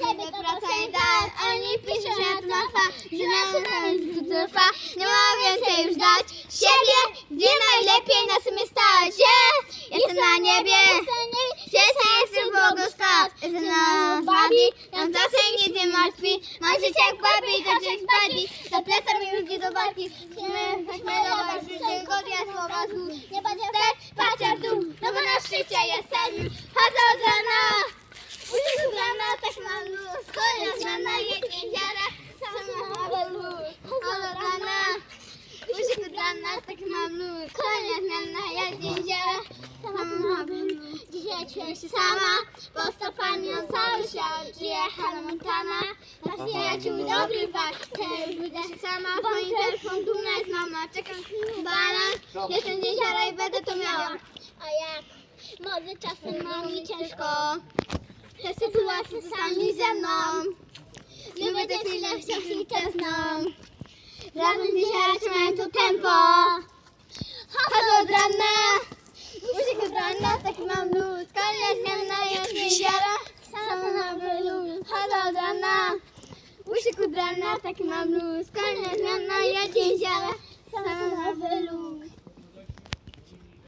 dać, oni piszą, że fa, że to trwa, nie ma więcej już dać. Siebie, gdzie najlepiej na sobie stać, jest, jestem na niebie, Cieszę jestem błogosław, jestem na babi, nam czasem nic nie martwi, mam życie jak babi, to dzień spadli, za plecami ludzi do walki, chcemy śmielować, że godnia słowa złu, nie będzie wstać, patrzę w dół, no bo na szczycie jestem, chodzę od rana, Ulic od rana, tak mam luz, jeziora, sama luz, od rana, Ulic od rana, tak mam luz, koniec rana, jak jeziora, sama. Dzisiaj czuję się sama, bo stopanią cały świat żyje Hannah. Nasz przyjaciół dobry fakt, też się sama, w moim telefon dumna jest mama, czekam bana, jestem z jeziora i będę to miała. A jak? Może czasem mam mi ciężko, te sytuacje czasami ze mną. Chwile wciąż i tęskną. Razem jeziora trzymają to tempo. Chodzę od rana, Usiek od rana, taki mam luz. Koniec zmiana jest jeziora, sama na belu. Chodzę od rana, Usiek od rana, taki mam luz. Koniec